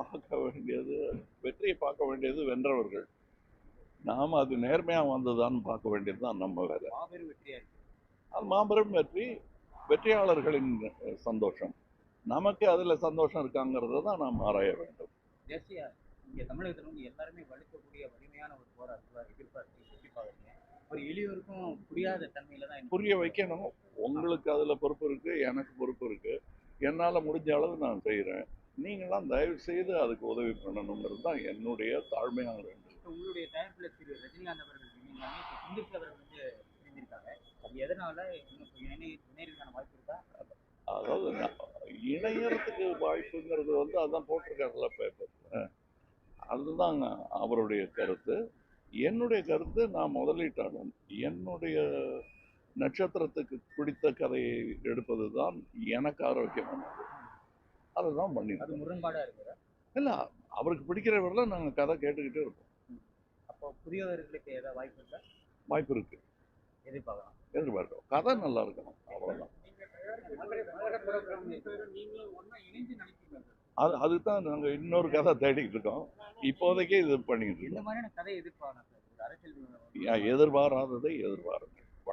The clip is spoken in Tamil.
பார்க்க வேண்டியது வெற்றியை பார்க்க வேண்டியது வென்றவர்கள். நாம் அது நேர்மையாக வந்ததான்னு பார்க்க வேண்டியது தான் நம்ம வேலை. அது மாபெரும் வெற்றி வெற்றியாளர்களின் சந்தோஷம். நமக்கு அதில் சந்தோஷம் இருக்காங்கிறத தான் நாம் ஆராய வேண்டும். தேசிய இங்க தமிழகத்துல வந்து எல்லாருமே வலுக்கக்கூடிய வலிமையான ஒரு போராட்டத்தில் எதிர்பார்த்து எப்படி பாக்குறீங்க ஒரு எளியோருக்கும் புரியாத தன்மையில தான் புரிய வைக்கணும். உங்களுக்கு அதில் பொறுப்பு இருக்குது எனக்கு பொறுப்பு இருக்குது என்னால் முடிஞ்ச அளவு நான் செய்கிறேன் நீங்களாம் தயவு செய்து அதுக்கு உதவி பண்ணணுங்கிறது தான் என்னுடைய தாழ்மையான வேண்டும் உங்களுடைய தயாரிப்புல திரு ரஜினிகாந்த் அவர்கள் சிந்திப்பு அவர்கள் வந்து இணைந்திருக்காங்க. அது எதனால? இணையதுக்கான வாய்ப்பு இருக்கா? அதாவது இணையறதுக்கு வாய்ப்புங்கிறது வந்து அதான் போட்டிருக்காருல பேப்பர் அதுதான் அவருடைய கருத்து. என்னுடைய கருத்து நான் முதலீட்டாளன். என்னுடைய நட்சத்திரத்துக்கு பிடித்த கதையை எடுப்பது தான் எனக்கு ஆரோக்கியமானது. அது பண்ணிருக்கோம் முரண்பாடா இருக்குதா இல்லை அவருக்கு பிடிக்கிறவர்கள நாங்கள் கதை கேட்டுக்கிட்டே இருக்கோம் அப்போ புதியவர்களுக்கு ஏதாவது வாய்ப்பு இருக்கா? வாய்ப்பு இருக்கு. எதிர்பார்க்கலாம். எதிர்பார்க்கிறோம் கதை நல்லா இருக்கணும். அவ்வளோதான் அது அதுதான் நாங்கள் இன்னொரு கதை தேடிக்கிட்டு இருக்கோம். இப்போதைக்கு இது பண்ணிக்கிட்டு இந்த இருக்கோம் எதிர்பாராததை எதிர்பாருங்க